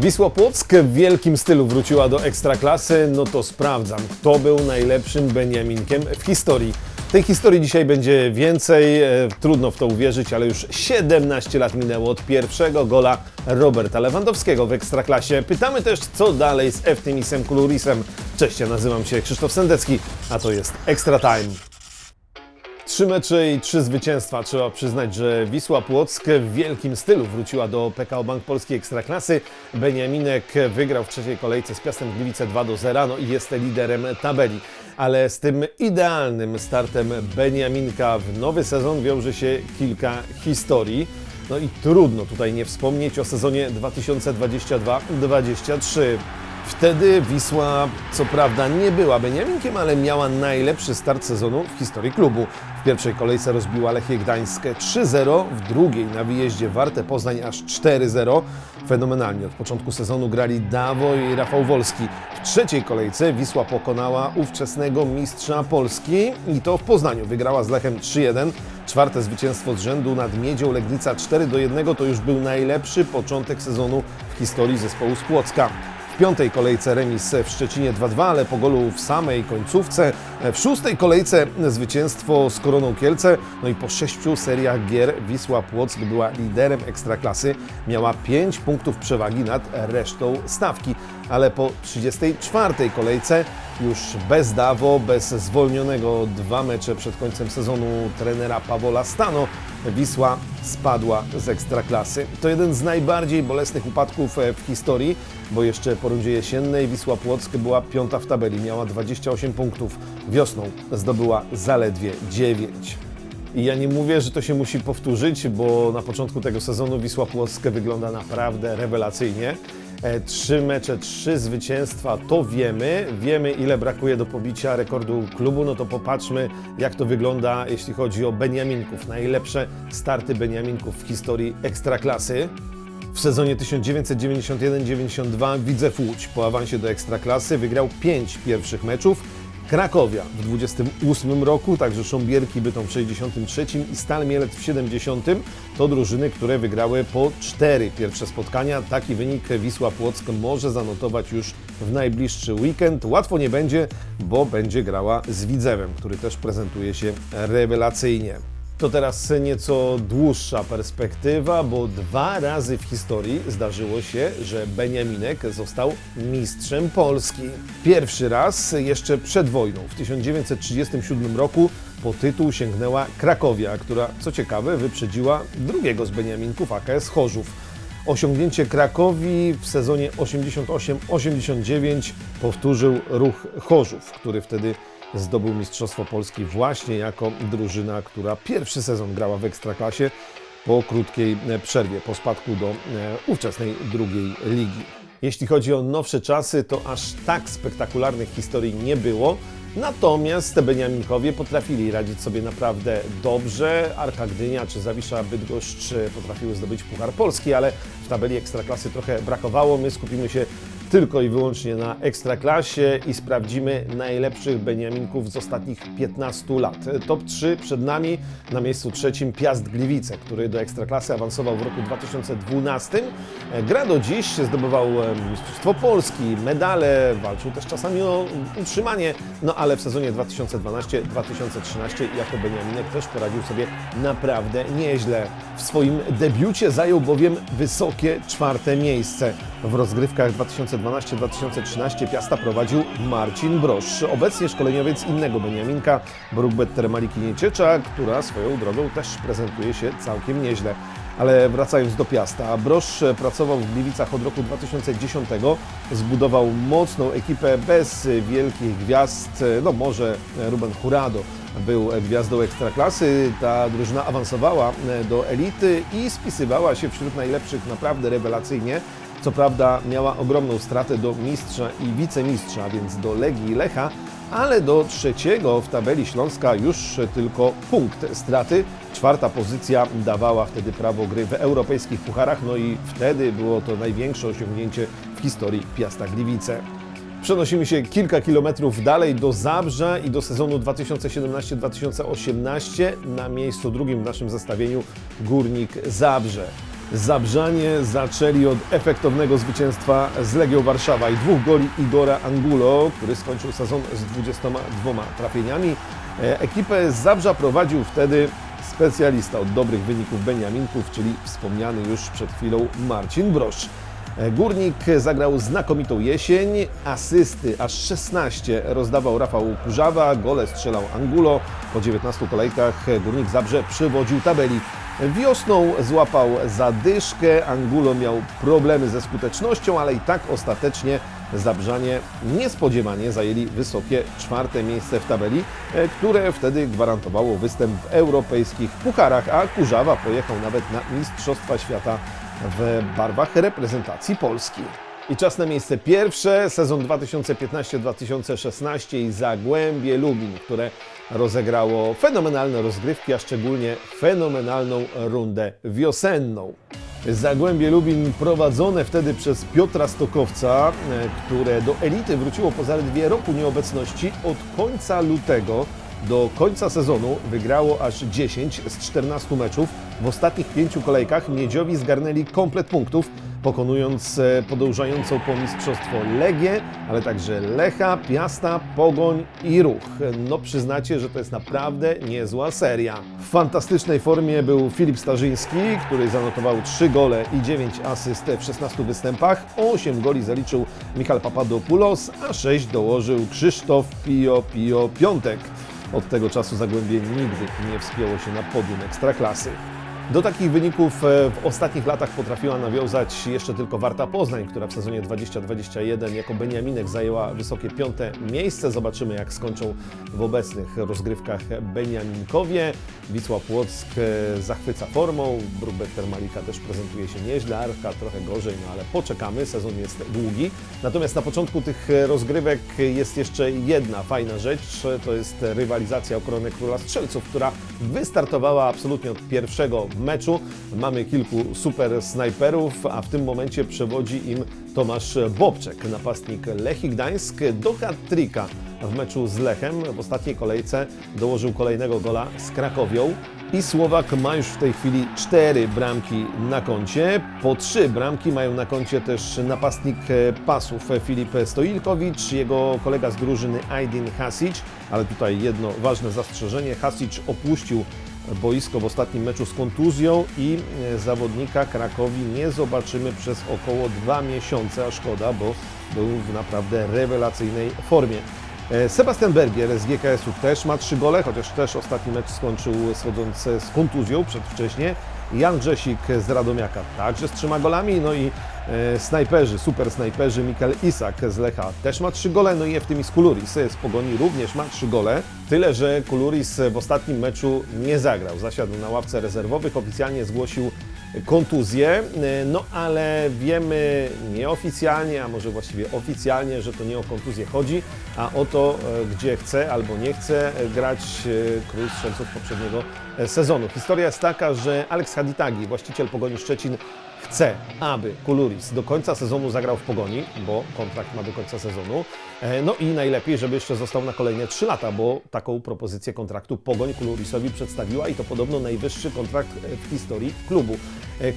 Wisła Płock w wielkim stylu wróciła do Ekstraklasy, no to sprawdzam, kto był najlepszym Beniaminkiem w historii. Tej historii dzisiaj będzie więcej, e, trudno w to uwierzyć, ale już 17 lat minęło od pierwszego gola Roberta Lewandowskiego w Ekstraklasie. Pytamy też, co dalej z Eftymisem Kulurisem. Cześć, ja nazywam się Krzysztof Sendecki, a to jest Extra Time. Trzy mecze i trzy zwycięstwa. Trzeba przyznać, że Wisła Płock w wielkim stylu wróciła do PKO Bank Polskiej Ekstraklasy. Beniaminek wygrał w trzeciej kolejce z Piastem Gliwice 2 do 0 no i jest liderem tabeli. Ale z tym idealnym startem Beniaminka w nowy sezon wiąże się kilka historii. No i trudno tutaj nie wspomnieć o sezonie 2022-2023. Wtedy Wisła, co prawda, nie była Beniaminkiem, ale miała najlepszy start sezonu w historii klubu. W pierwszej kolejce rozbiła Lechię Gdańskę 3-0, w drugiej na wyjeździe Warte Poznań aż 4-0. Fenomenalnie. Od początku sezonu grali Dawo i Rafał Wolski. W trzeciej kolejce Wisła pokonała ówczesnego mistrza Polski i to w Poznaniu. Wygrała z Lechem 3-1. Czwarte zwycięstwo z rzędu nad Miedzią Legnica 4-1 to już był najlepszy początek sezonu w historii zespołu z Płocka. W piątej kolejce remis w Szczecinie 2-2, ale po golu w samej końcówce. W szóstej kolejce zwycięstwo z Koroną Kielce. No i po sześciu seriach gier Wisła Płock była liderem Ekstraklasy. Miała 5 punktów przewagi nad resztą stawki. Ale po 34 kolejce już bez Dawo, bez zwolnionego dwa mecze przed końcem sezonu trenera Pawła Stano, Wisła spadła z Ekstraklasy. To jeden z najbardziej bolesnych upadków e, w historii, bo jeszcze po rundzie jesiennej Wisła Płock była piąta w tabeli, miała 28 punktów. Wiosną zdobyła zaledwie 9. I ja nie mówię, że to się musi powtórzyć, bo na początku tego sezonu Wisła Płock wygląda naprawdę rewelacyjnie. E, Trzy mecze, trzy zwycięstwa, to wiemy. Wiemy, ile brakuje do pobicia rekordu klubu. No to popatrzmy, jak to wygląda, jeśli chodzi o Beniaminków. Najlepsze starty Beniaminków w historii Ekstraklasy. W sezonie 1991-92 Widzew Łódź po awansie do Ekstraklasy wygrał 5 pierwszych meczów. Krakowia w 28 roku, także Sząbierki Bytom w 63 i Stal Mielec w 70 to drużyny, które wygrały po 4 pierwsze spotkania. Taki wynik Wisła Płock może zanotować już w najbliższy weekend. Łatwo nie będzie, bo będzie grała z Widzewem, który też prezentuje się rewelacyjnie. To teraz nieco dłuższa perspektywa, bo dwa razy w historii zdarzyło się, że Beniaminek został mistrzem Polski. Pierwszy raz jeszcze przed wojną, w 1937 roku, po tytuł sięgnęła Krakowia, która co ciekawe wyprzedziła drugiego z Beniaminków AKS Chorzów. Osiągnięcie Krakowi w sezonie 88-89 powtórzył ruch Chorzów, który wtedy zdobył Mistrzostwo Polski właśnie jako drużyna, która pierwszy sezon grała w Ekstraklasie po krótkiej e, przerwie, po spadku do e, ówczesnej drugiej ligi. Jeśli chodzi o nowsze czasy, to aż tak spektakularnych historii nie było. Natomiast Beniaminkowie potrafili radzić sobie naprawdę dobrze. Arka Gdynia czy Zawisza Bydgoszcz e, potrafiły zdobyć Puchar Polski, ale w tabeli Ekstraklasy trochę brakowało. My skupimy się tylko i wyłącznie na Ekstraklasie i sprawdzimy najlepszych Beniaminków z ostatnich 15 lat. Top 3 przed nami, na miejscu trzecim Piast Gliwice, który do Ekstraklasy awansował w roku 2012. Gra do dziś, zdobywał e, Mistrzostwo Polski, medale, walczył też czasami o utrzymanie, no ale w sezonie 2012-2013 jako Beniaminek też poradził sobie naprawdę nieźle. W swoim debiucie zajął bowiem wysokie czwarte miejsce. W rozgrywkach 2012-2013 Piasta prowadził Marcin Brosz, obecnie szkoleniowiec innego Beniaminka, Brukbetter Maliki Nieciecza, która swoją drogą też prezentuje się całkiem nieźle. Ale wracając do Piasta, Brosz pracował w Gliwicach od roku 2010, zbudował mocną ekipę bez wielkich gwiazd, no może Ruben Hurado był gwiazdą ekstraklasy, ta drużyna awansowała do elity i spisywała się wśród najlepszych naprawdę rewelacyjnie. Co prawda miała ogromną stratę do mistrza i wicemistrza, więc do Legii Lecha, ale do trzeciego w tabeli Śląska już tylko punkt straty. Czwarta pozycja dawała wtedy prawo gry w europejskich pucharach, no i wtedy było to największe osiągnięcie w historii Piasta Gliwice. Przenosimy się kilka kilometrów dalej do Zabrza i do sezonu 2017-2018 na miejscu drugim w naszym zestawieniu Górnik Zabrze. Zabrzanie zaczęli od efektownego zwycięstwa z Legią Warszawa i dwóch goli Igora Angulo, który skończył sezon z 22 trafieniami. E, Ekipę z Zabrza prowadził wtedy specjalista od dobrych wyników Beniaminków, czyli wspomniany już przed chwilą Marcin Brosz. E, Górnik zagrał znakomitą jesień, asysty aż 16 rozdawał Rafał Kurzawa, gole strzelał Angulo. Po 19 kolejkach Górnik Zabrze przywodził tabeli. Wiosną złapał zadyszkę, Angulo miał problemy ze skutecznością, ale i tak ostatecznie Zabrzanie niespodziewanie zajęli wysokie czwarte miejsce w tabeli, e, które wtedy gwarantowało występ w europejskich pucharach, a Kurzawa pojechał nawet na Mistrzostwa Świata w barwach reprezentacji Polski. I czas na miejsce pierwsze, sezon 2015-2016 i Zagłębie Lubin, które rozegrało fenomenalne rozgrywki, a szczególnie fenomenalną rundę wiosenną. Zagłębie Lubin prowadzone wtedy przez Piotra Stokowca, e, które do elity wróciło po zaledwie roku nieobecności od końca lutego do końca sezonu wygrało aż 10 z 14 meczów. W ostatnich pięciu kolejkach Miedziowi zgarnęli komplet punktów, pokonując e, podążającą po mistrzostwo Legię, ale także Lecha, Piasta, Pogoń i Ruch. No przyznacie, że to jest naprawdę niezła seria. W fantastycznej formie był Filip Starzyński, który zanotował 3 gole i 9 asyst w 16 występach. 8 goli zaliczył Michal Papadopoulos, a 6 dołożył Krzysztof Pio Pio Piątek. Od tego czasu Zagłębie nigdy nie wspięło się na podium Ekstraklasy. Do takich wyników e, w ostatnich latach potrafiła nawiązać jeszcze tylko Warta Poznań, która w sezonie 2021 jako Beniaminek zajęła wysokie piąte miejsce. Zobaczymy jak skończą w obecnych rozgrywkach Beniaminkowie. Wisła Płock e, zachwyca formą, Brubek Termalika też prezentuje się nieźle, Arka trochę gorzej, no ale poczekamy, sezon jest długi. Natomiast na początku tych rozgrywek jest jeszcze jedna fajna rzecz, to jest rywalizacja o koronę Króla Strzelców, która wystartowała absolutnie od pierwszego meczu. Mamy kilku super snajperów, a w tym momencie przewodzi im Tomasz Bobczek, napastnik Lechii Gdańsk do hat-tricka w meczu z Lechem. W ostatniej kolejce dołożył kolejnego gola z Krakowią. I Słowak ma już w tej chwili cztery bramki na koncie. Po trzy bramki mają na koncie też napastnik pasów Filip Stoilkowicz, jego kolega z drużyny Aydin Hasic, ale tutaj jedno ważne zastrzeżenie. Hasic opuścił boisko w ostatnim meczu z kontuzją i zawodnika Krakowi nie zobaczymy przez około dwa miesiące, a szkoda, bo był w naprawdę rewelacyjnej formie. E, Sebastian Bergier z GKS-u też ma trzy gole, chociaż też ostatni mecz skończył schodząc z kontuzją przedwcześnie. Jan Grzesik z Radomiaka także z trzema golami, no i e, snajperzy, super snajperzy Mikel Isak z Lecha też ma trzy gole, no i Eftymis Kuluris z Pogoni również ma trzy gole. Tyle, że Kuluris w ostatnim meczu nie zagrał, zasiadł na ławce rezerwowych, oficjalnie zgłosił kontuzję, no ale wiemy nieoficjalnie, a może właściwie oficjalnie, że to nie o kontuzję chodzi, a o to, e, gdzie chce albo nie chce grać e, król strzelców poprzedniego e, sezonu. Historia jest taka, że Alex Haditagi, właściciel Pogoni Szczecin, chce, aby Kuluris do końca sezonu zagrał w Pogoni, bo kontrakt ma do końca sezonu. No i najlepiej, żeby jeszcze został na kolejne 3 lata, bo taką propozycję kontraktu Pogoń Kulurisowi przedstawiła i to podobno najwyższy kontrakt w historii klubu.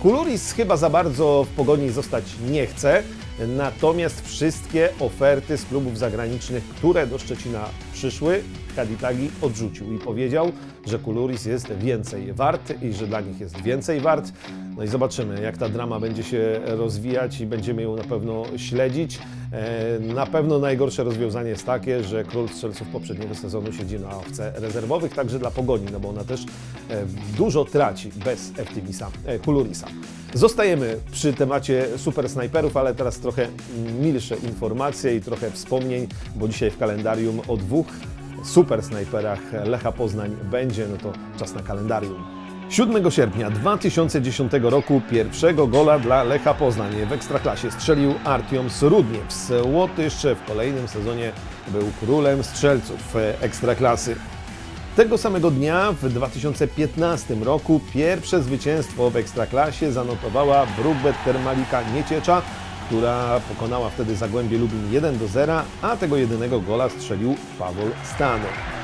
Kuluris chyba za bardzo w Pogoni zostać nie chce, natomiast wszystkie oferty z klubów zagranicznych, które do Szczecina przyszły, Kaditagi odrzucił i powiedział, że Kuluris jest więcej wart i że dla nich jest więcej wart. No i zobaczymy, jak ta drama będzie się rozwijać i będziemy ją na pewno śledzić. E, Na pewno najgorsze rozwiązanie jest takie, że król strzelców poprzedniego sezonu siedzi na ławce rezerwowych, także dla Pogoni, no bo ona też e, dużo traci bez Eftimisa, e, Kulurisa. Zostajemy przy temacie super snajperów, ale teraz trochę milsze informacje i trochę wspomnień, bo dzisiaj w kalendarium o dwóch super snajperach Lecha Poznań będzie, no to czas na kalendarium. 7 sierpnia 2010 roku pierwszego gola dla Lecha Poznań w Ekstraklasie strzelił Artiom Srudniews. Łotysz w kolejnym sezonie był królem strzelców Ekstraklasy. Tego samego dnia w 2015 roku pierwsze zwycięstwo w Ekstraklasie zanotowała Brubet Termalika Nieciecza, która pokonała wtedy Zagłębie Lubin 1 do 0, a tego jedynego gola strzelił Pawol Stano.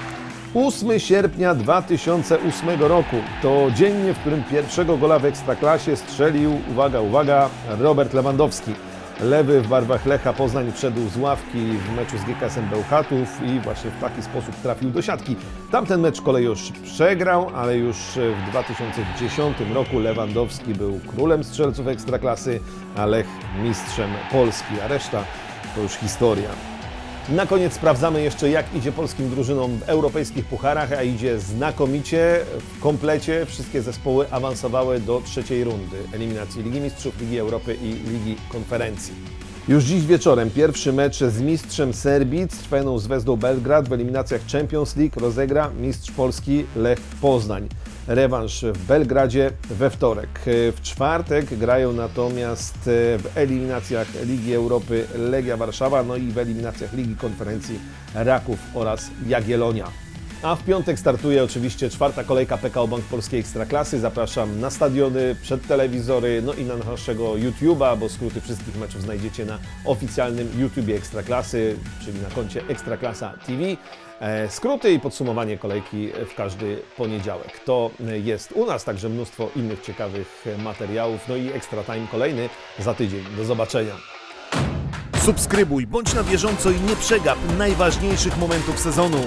8 sierpnia 2008 roku to dzień, w którym pierwszego gola w Ekstraklasie strzelił, uwaga, uwaga, Robert Lewandowski. Lewy w barwach Lecha Poznań wszedł z ławki w meczu z GKS-em Bełchatów i właśnie w taki sposób trafił do siatki. Tamten mecz kolej już przegrał, ale już w 2010 roku Lewandowski był królem strzelców Ekstraklasy, a Lech mistrzem Polski, a reszta to już historia. Na koniec sprawdzamy jeszcze, jak idzie polskim drużynom w europejskich pucharach, a idzie znakomicie. W komplecie wszystkie zespoły awansowały do trzeciej rundy eliminacji Ligi Mistrzów, Ligi Europy i Ligi Konferencji. Już dziś wieczorem pierwszy mecz z mistrzem Serbii, Crveną Zvezdą Belgrad w eliminacjach Champions League rozegra mistrz Polski Lech Poznań. Rewanż w Belgradzie we wtorek. W czwartek grają natomiast w eliminacjach Ligi Europy Legia Warszawa, no i w eliminacjach Ligi Konferencji Raków oraz Jagiellonia. A w piątek startuje oczywiście czwarta kolejka PKO Bank Polskiej Ekstraklasy. Zapraszam na stadiony, przed telewizory, no i na naszego YouTube'a, bo skróty wszystkich meczów znajdziecie na oficjalnym YouTubie Ekstraklasy, czyli na koncie Ekstraklasa TV. E, Skróty i podsumowanie kolejki w każdy poniedziałek. To jest u nas także mnóstwo innych ciekawych materiałów, no i Extra Time kolejny za tydzień. Do zobaczenia. Subskrybuj, bądź na bieżąco i nie przegap najważniejszych momentów sezonu.